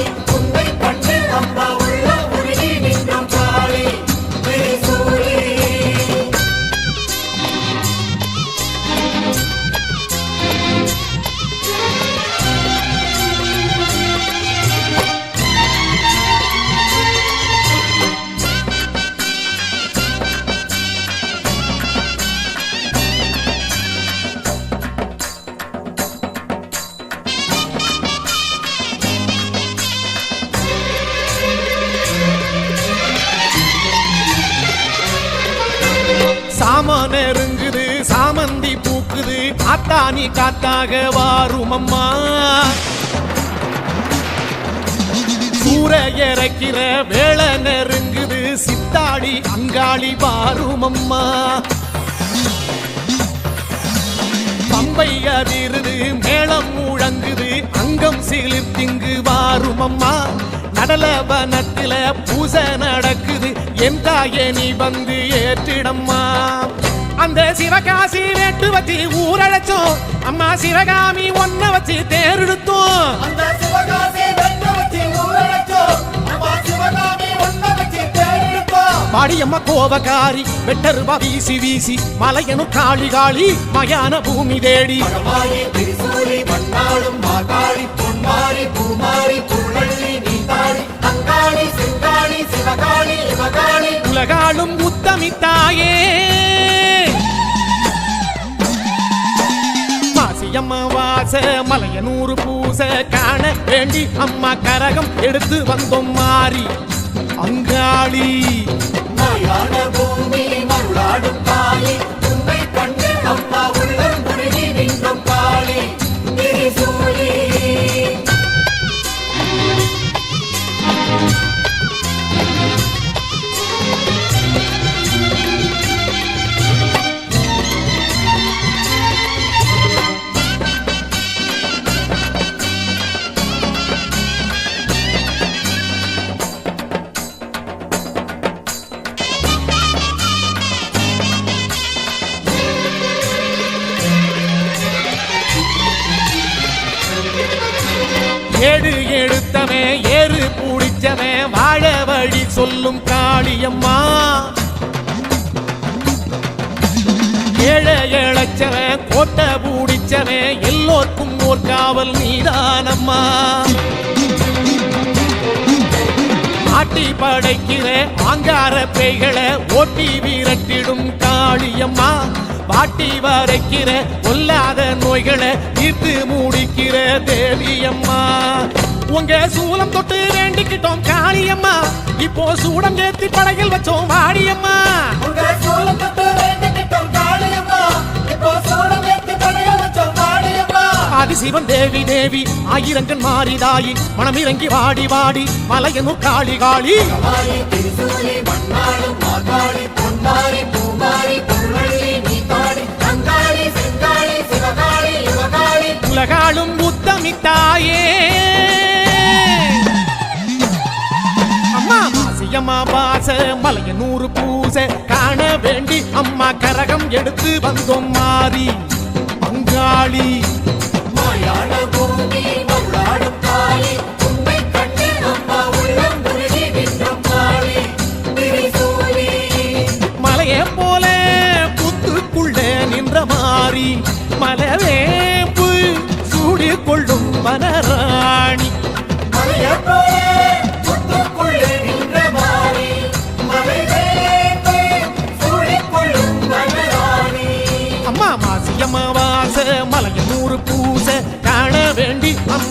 Yeah. காத்தானி காத்தாக வாரும் அம்மா சூற இறக்கிற வேளை நெருங்குது சித்தாடி அங்காளி வாரும் அம்மா பம்பை அதிருது மேளம் முழங்குது அங்கம் சிலிர்த்திங்கு வாரும் அம்மா நடலவனத்தில பூசை நடக்குது என் தாயே நீ வந்து ஏற்றிடம்மா. அந்த சிவகாசி வச்சு ஊரழைச்சோம். அம்மா சிவகாமி ஒன்ன வச்சு தேரெடுத்தோம். பாடியம்மா கோபக்காரி வெட்டருவா வீசி வீசி மலையனு காளி காளி மயான பூமி தேடி. மகமாயி திரிசூலி மாசியம்மா வாச மலையனூறு பூச காண வேண்டி அம்மா கரகம் எடுத்து வந்தோம் மாறி. அங்காளி. பூமி மருளாடும் எடுத்தவன் ஏறு பூடிச்சவன் வாழ வழி சொல்லும் காளியம்மா. ஏழை இழைச்சவன் கோட்டை பூடிச்சவன் எல்லோருக்கும் ஓர் காவல் நீதானம்மா. ஆட்டி படைக்கிற ஆங்கார பேய்களை ஓட்டி விரட்டிடும் காளியம்மா. பாட்டி வரைக்கிற கொல்லாத நோய்களை தீர்த்து மூடிக்கிற தேவியம்மா. உங்க சூலம் தொட்டு வேண்டிக்கிட்டோம் காளியம்மா. இப்போ சூடம் ஏத்தி படையில் வச்சோம் வாடியம்மா. உங்க சோளம் தொட்டு வேண்டிக்கிட்டோம் காளியம்மா. இப்போ சோளம் ஏத்தி படைய வச்சோம் ஆதிசிவன் தேவி தேவி ஆயிரங்கன் மாறிதாயி மனமிறங்கி வாடி வாடி மலையனூர் காளி காளி. திரிசூலி மண்ணாளும் மாகாளி அம்மா மாசியம்மா பாச மலைய நூறு பூச. காண வேண்டி அம்மா கரகம் எடுத்து வந்தோம் மாறி. பங்காளி மாயான பூமி மருளாடும் காளி. உன்னை கண்டு அம்மா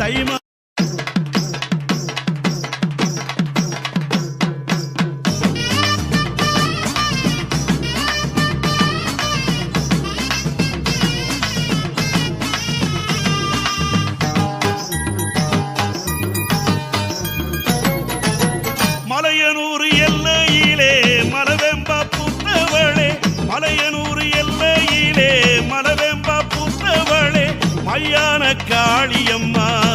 தை மலையனூர் எல்லையிலே மலவெம்பா புத்தவளே. மலையனூர் எல்லையிலே காளியம்மா.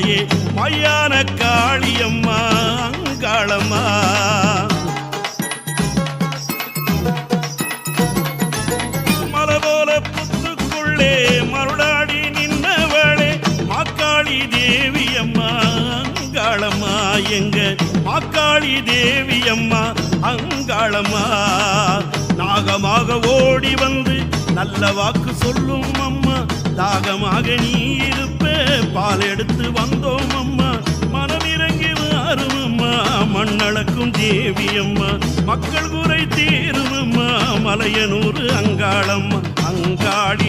தாயே மையான காளியம்மா அங்காளம்மா. மலபோல புத்துக்குள்ளே மருளாடி நின்னவளே மாக்காளி தேவி அங்காளம்மா. எங்க மாக்காளி தேவி அம்மா அங்காளம்மா. நாகமாக ஓடி வந்து நல்ல வாக்கு சொல்லும் அம்மா தாகமாக நீ இருப்ப பால் எடுத்து வந்தோம் அம்மா. மனம் இறங்கி வாரும் அம்மா. மண்ணளக்கும் தேவி அம்மா. மக்கள் குறை தீரும் அம்மா. மலையனூர் அங்காளம்மா. அங்காடி